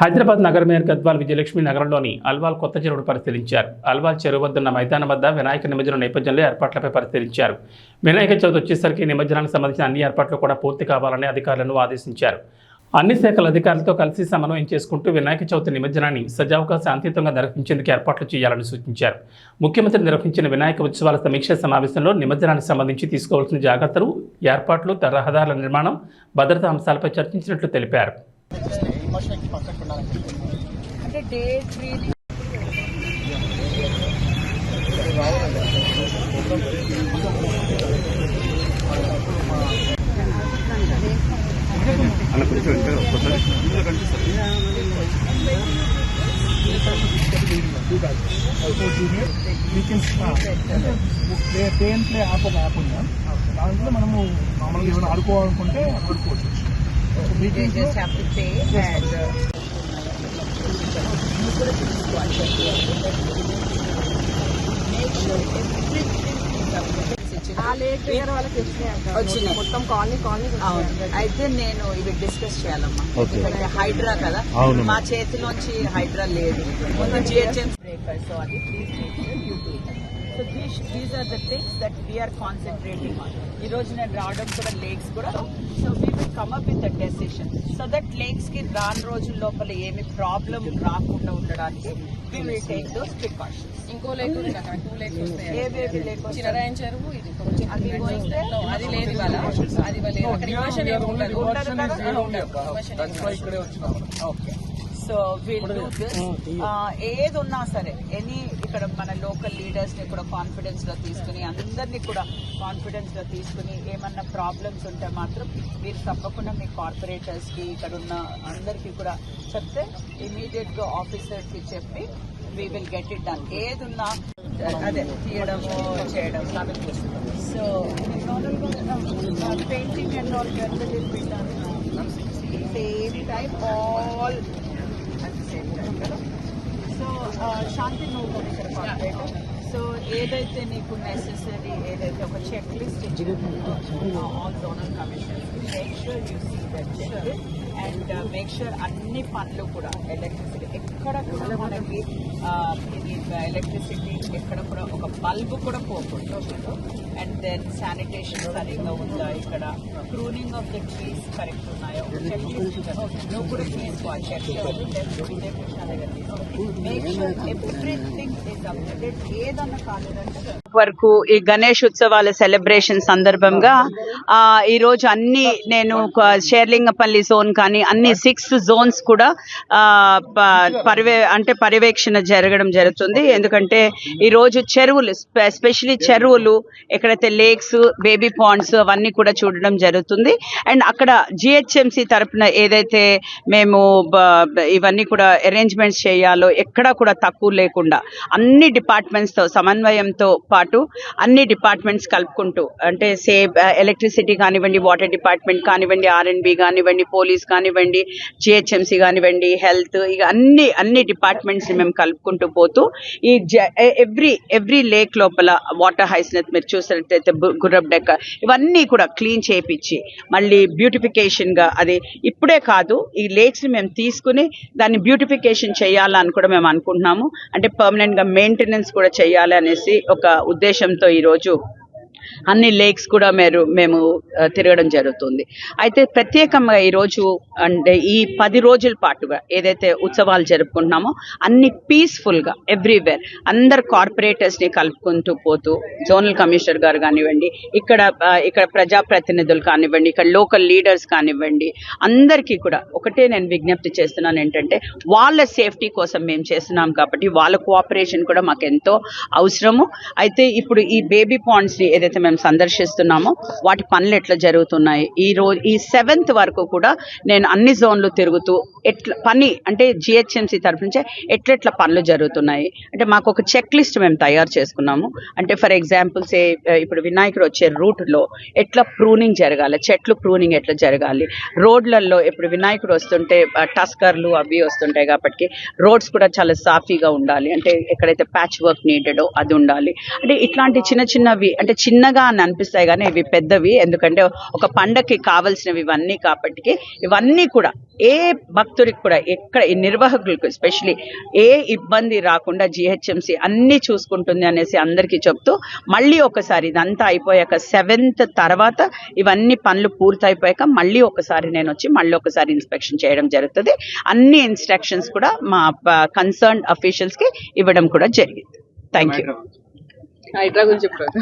హైదరాబాద్ నగర మేయర్ గద్వాల్ విజయలక్ష్మి నగరంలోని అల్వాల్ కొత్త చెరువును పరిశీలించారు. అల్వాల్ చెరువు వద్దన్న మైదానం వద్ద వినాయక నిమజ్జనం నేపథ్యంలో ఏర్పాట్లపై పరిశీలించారు. వినాయక చవితి వచ్చేసరికి నిమజ్జనానికి సంబంధించిన అన్ని ఏర్పాట్లు కూడా పూర్తి కావాలని అధికారులను ఆదేశించారు. అన్ని శాఖల అధికారులతో కలిసి సమన్వయం చేసుకుంటూ వినాయక చవితి నిమజ్జనాన్ని సజావుగా శాంతియుతంగా నిర్వహించేందుకు ఏర్పాట్లు చేయాలని సూచించారు. ముఖ్యమంత్రి నిర్వహించిన వినాయక ఉత్సవాల సమీక్ష సమావేశంలో నిమజ్జనానికి సంబంధించి తీసుకోవాల్సిన జాగ్రత్తలు ఏర్పాట్లు రహదారుల నిర్మాణం భద్రతా అంశాలపై చర్చించినట్లు తెలిపారు. అంటే డే త్రీ అన్న కొంచెం ఒక్కసారి పేన్ ప్లే యాప్ ఒక యాప్ ఉందా దాంట్లో మనము మామూలుగా ఏమైనా ఆడుకోవాలనుకుంటే ఆడుకోవచ్చు మొత్తం కాలనీ కాలనీ అయితే నేను ఇవి డిస్కస్ చేయాలమ్మా. హైడ్రా కదా. మా చేతిలోంచి హైడ్రా లేదు. ముందు జిహెచ్ఎం బ్రేకర్ సో అది so these these are the things that we are concentrating on ఈ రోజు నేను రావడం కూడా లేక్స్ కూడా. So we will come up with the decision so that లేక్స్కి రాను రోజుల లోపల ఏమి ప్రాబ్లం రాకుండా ఉండడానికి we will take those precautions ఇంకో లేక్ ఉంది అక్కడ. టూ లేక్స్ వస్తాయి. ఏవేవి లేకుండా చిరరాయన్ చెరువు ఇది అది లేదు ఇవాళ. అది ఇవాళ లేదు. అక్కడ ఇన్వర్షన్ ఏమి ఉండదు. ఉండదు కదా? ఆ, ఉండదు. ఇన్వర్షన్ ఏమి ఉండదు. ఇక్కడే వచ్చినాం. ఓకే విల్ డూ దిస్ ఏది ఉన్నా సరే ఎనీ ఇక్కడ మన లోకల్ లీడర్స్ని కూడా కాన్ఫిడెన్స్లో తీసుకుని అందరినీ కూడా కాన్ఫిడెన్స్లో తీసుకుని ఏమన్నా ప్రాబ్లమ్స్ ఉంటే మాత్రం మీరు తప్పకుండా మీ కార్పొరేటర్స్కి ఇక్కడ ఉన్న అందరికీ కూడా చెప్తే ఇమీడియట్గా ఆఫీసర్కి చెప్పి we will get it done ఏది ఉన్నా అదే తీయడము చేయడం so painting and all same time also Shanti నువ్వు కూడా ఇక్కడ కార్పొరేటర్ సో ఏదైతే నీకు నెసెసరీ ఏదైతే ఒక చెక్ లిస్ట్ ఇచ్చిన all zonal commission make sure you see that check and make sure అన్ని పనులు కూడా ఎలక్ట్రిసిటీ ఎక్కడ కూడా మనకి ఎలక్ట్రిసిటీ ఎక్కడ కూడా ఒక బల్బ్ కూడా పోకూడదు అండ్ దెన్ శానిటేషన్ సరిగ్గా ఉందా? ఇక్కడ pruning of the trees correct ఉన్నాయో? నువ్వు కూడా తీసుకో చెక్ ఎవ్రీథింగ్ ఇస్ అప్డేటెడ్ ఏదన్నా కాలేదంటే వరకు ఈ గణేష్ ఉత్సవాల సెలబ్రేషన్ సందర్భంగా ఆ, ఈ రోజు అన్ని నేను షేర్లింగపల్లి జోన్ కానీ అన్ని సిక్స్ జోన్స్ కూడా పర్వే అంటే పర్యవేక్షణ జరగడం జరుగుతుంది. ఎందుకంటే ఈ రోజు చెరువులు ఎస్పెషలీ చెరువులు ఎక్కడైతే లేక్స్ బేబీ పాండ్స్ అవన్నీ కూడా చూడడం జరుగుతుంది. అండ్ అక్కడ జిహెచ్ఎంసి తరపున ఏదైతే మేము ఇవన్నీ కూడా అరేంజ్మెంట్స్ చేయాలో ఎక్కడా కూడా తక్కువ లేకుండా అన్ని డిపార్ట్మెంట్స్తో సమన్వయంతో పాటు అన్ని డిపార్ట్మెంట్స్ కలుపుకుంటూ అంటే సే ఎలక్ట్రిసిటీ కానివ్వండి వాటర్ డిపార్ట్మెంట్ కానివ్వండి ఆర్ఎండ్బి కానివ్వండి పోలీస్ కానివ్వండి జిహెచ్ఎంసీ కానివ్వండి హెల్త్ ఇక అన్ని అన్ని డిపార్ట్మెంట్స్ని మేము కలుపుకుంటూ పోతూ ఈ ఎవ్రీ ఎవ్రీ లేక్ లోపల వాటర్ హైస్నెత్ మీరు చూసినట్టయితే గుర్రబ్ డెక్క ఇవన్నీ కూడా క్లీన్ చేయించి మళ్ళీ బ్యూటిఫికేషన్గా అది ఇప్పుడే కాదు ఈ లేక్స్ని మేము తీసుకుని దాన్ని బ్యూటిఫికేషన్ చేయాలని కూడా మేము అనుకుంటున్నాము. అంటే పర్మనెంట్గా మెయింటెనెన్స్ కూడా చేయాలి అనేసి ఒక ఉద్దేశంతో ఈ రోజు అన్ని లేక్స్ కూడా మీరు మేము తిరగడం జరుగుతుంది. అయితే ప్రత్యేకంగా ఈరోజు అంటే ఈ పది రోజుల పాటుగా ఏదైతే ఉత్సవాలు జరుపుకుంటున్నామో అన్ని పీస్ఫుల్గా ఎవ్రీవేర్ అందరు కార్పొరేటర్స్ని కలుపుకుంటూ పోతూ జోనల్ కమిషనర్ గారు కానివ్వండి ఇక్కడ ఇక్కడ ప్రజాప్రతినిధులు కానివ్వండి ఇక్కడ లోకల్ లీడర్స్ కానివ్వండి అందరికీ కూడా ఒకటే నేను విజ్ఞప్తి చేస్తున్నాను ఏంటంటే వాళ్ళ సేఫ్టీ కోసం మేము చేస్తున్నాం కాబట్టి వాళ్ళ కోఆపరేషన్ కూడా మాకు ఎంతో అవసరము. అయితే ఇప్పుడు ఈ బేబీ పాండ్స్ని ఏదైతే అయితే మేము సందర్శిస్తున్నామో. వాటి పనులు ఎట్లా జరుగుతున్నాయి? ఈ రోజు ఈ సెవెంత్ వరకు కూడా నేను అన్ని జోన్లు తిరుగుతూ ఎట్లా పని అంటే జిహెచ్ఎంసీ తరఫు నుంచే ఎట్లెట్ల పనులు జరుగుతున్నాయి? అంటే మాకు ఒక చెక్ లిస్ట్ మేము తయారు చేసుకున్నాము. అంటే ఫర్ ఎగ్జాంపుల్స్ ఏ ఇప్పుడు వినాయకుడు వచ్చే రూట్లో ఎట్లా ప్రూనింగ్ జరగాలి? చెట్లు ప్రూనింగ్ ఎట్లా జరగాలి? రోడ్లలో ఇప్పుడు వినాయకుడు వస్తుంటే టస్కర్లు అవి వస్తుంటాయి కాబట్టి రోడ్స్ కూడా చాలా సాఫీగా ఉండాలి. అంటే ఎక్కడైతే ప్యాచ్ వర్క్ నీడెడో అది ఉండాలి. అంటే ఇట్లాంటి చిన్న చిన్నవి అంటే చిన్న చిన్నగా అని అనిపిస్తాయి కానీ ఇవి పెద్దవి. ఎందుకంటే ఒక పండగకి కావలసినవి ఇవన్నీ కాబట్టి ఇవన్నీ కూడా ఏ భక్తుడికి కూడా ఎక్కడ ఈ నిర్వాహకులకు ఎస్పెషలీ ఏ ఇబ్బంది రాకుండా జిహెచ్ఎంసి అన్నీ చూసుకుంటుంది అనేసి అందరికీ చెప్తూ మళ్ళీ ఒకసారి ఇదంతా అయిపోయాక సెవెంత్ తర్వాత ఇవన్నీ పనులు పూర్తయిపోయాక మళ్ళీ ఒకసారి నేను వచ్చి మళ్ళీ ఒకసారి ఇన్స్పెక్షన్ చేయడం జరుగుతుంది. అన్ని ఇన్స్ట్రక్షన్స్ కూడా మా కన్సర్న్ అఫీషియల్స్కి ఇవ్వడం కూడా జరిగింది. థ్యాంక్ యూ హైడ్రా గురించి చెప్పారు